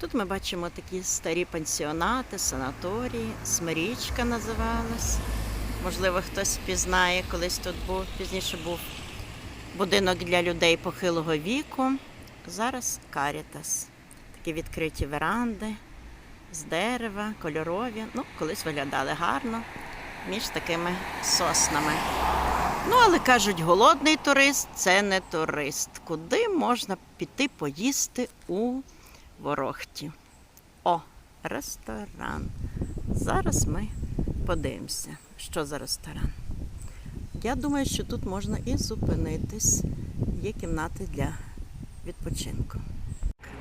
Тут ми бачимо такі старі пансіонати, санаторії, Смирічка називалась. Можливо, хтось впізнає, колись тут був, пізніше був будинок для людей похилого віку. Зараз Карітас. Такі відкриті веранди з дерева, кольорові. Ну, колись виглядали гарно між такими соснами. Ну, але кажуть, голодний турист це не турист. Куди можна піти поїсти у Ворохті? О, ресторан. Зараз ми подивимося, що за ресторан. Я думаю, що тут можна і зупинитись. Є кімнати для відпочинку.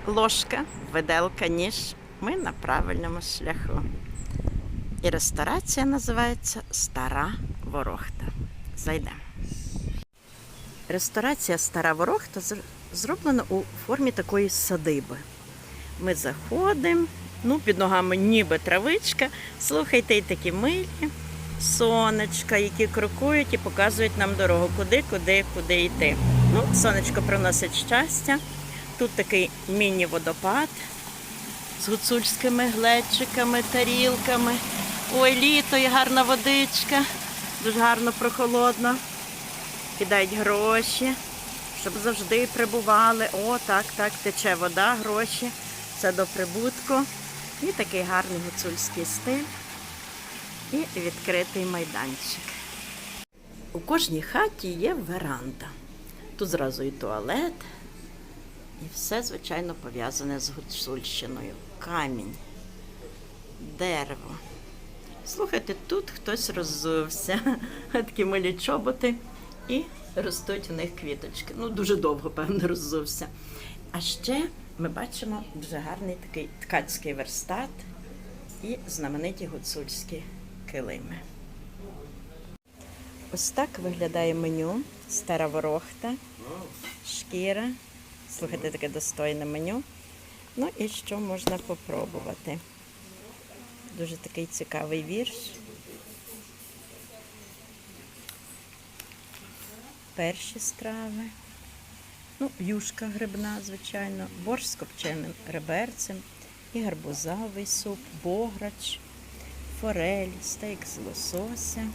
Ложка, виделка, ніж. Ми на правильному шляху. І ресторація називається Стара Ворохта. Зайдемо. Ресторація Стара Ворохта зроблена у формі такої садиби. Ми заходимо, ну, під ногами ніби травичка. Слухайте, і такі милі сонечка, які крокують і показують нам дорогу, куди, куди, куди йти. Ну, сонечко приносить щастя. Тут такий міні-водопад з гуцульськими глечиками, тарілками. Ой, літо і гарна водичка, дуже гарно прохолодно. Кидають гроші, щоб завжди прибували. О, так, так, тече вода, гроші. Це до прибутку. І такий гарний гуцульський стиль. І відкритий майданчик. У кожній хаті є веранда. Тут зразу і туалет, і все, звичайно, пов'язане з гуцульщиною. Камінь, дерево. Слухайте, тут хтось роззувся. Такі милі чоботи, і ростуть у них квіточки. Ну, дуже довго, певно, роззувся. А ще ми бачимо дуже гарний такий ткацький верстат і знамениті гуцульські килими. Ось так виглядає меню. Стара ворохта, шкіра. Слухайте, таке достойне меню. Ну і що можна попробувати? Дуже такий цікавий вірш. Перші страви. Ну, юшка грибна, звичайно, борщ з копченим реберцем і гарбузовий суп, бограч, форель, стейк з лосося.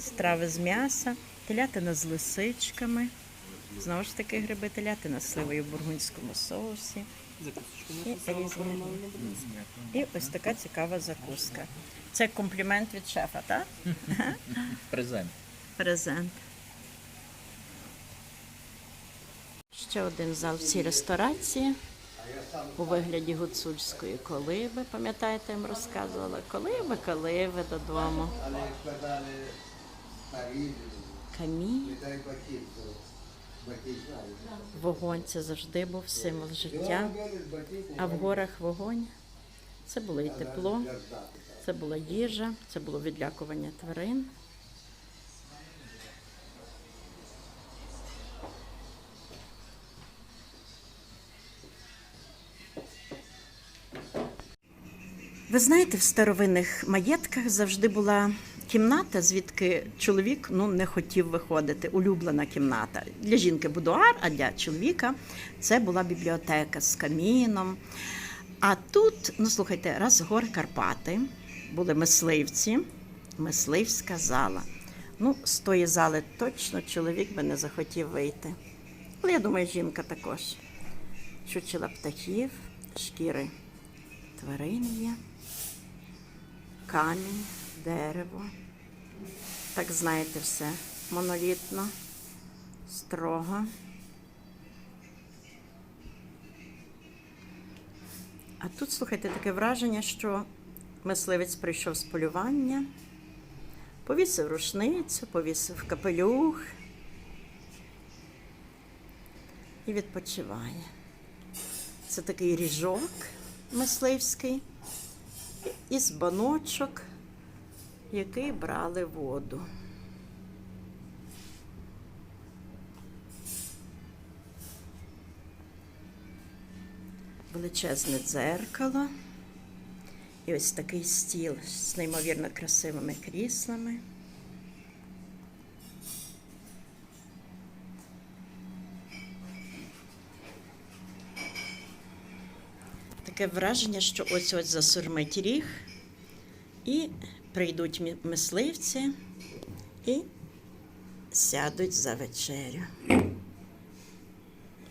Страви з м'яса, телятина з лисичками. Знову ж таки гриби телятина з сливою в бургундському соусі. І, і ось така цікава закуска. Це комплімент від шефа, так? Презент. Презент. Ще один зал в цій ресторації у вигляді гуцульської колиби. Пам'ятаєте, я вам розказувала? Колиби, колиби додому. Камінь. Вогонь це завжди був символ життя. А в горах вогонь це було і тепло, це була їжа, це було відлякування тварин. Ви знаєте, в старовинних маєтках завжди була кімната, звідки чоловік ну, не хотів виходити. Улюблена кімната. Для жінки будуар, а для чоловіка це була бібліотека з каміном. А тут, ну слухайте, раз гори Карпати, були мисливці, мисливська зала. Ну, з тої зали точно чоловік би не захотів вийти. Але я думаю, жінка також. Чучела птахів, шкіри тварин є, камінь, дерево. Так знаєте все, монолітно, строго. А тут, слухайте, таке враження, що мисливець прийшов з полювання, повісив рушницю, повісив капелюх і відпочиває. Це такий ріжок мисливський із баночок, який брали воду. Величезне дзеркало. І ось такий стіл з неймовірно красивими кріслами. Таке враження, що ось ось засурмить ріг, і прийдуть мисливці і сядуть за вечерю.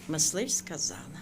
Мисливська зала.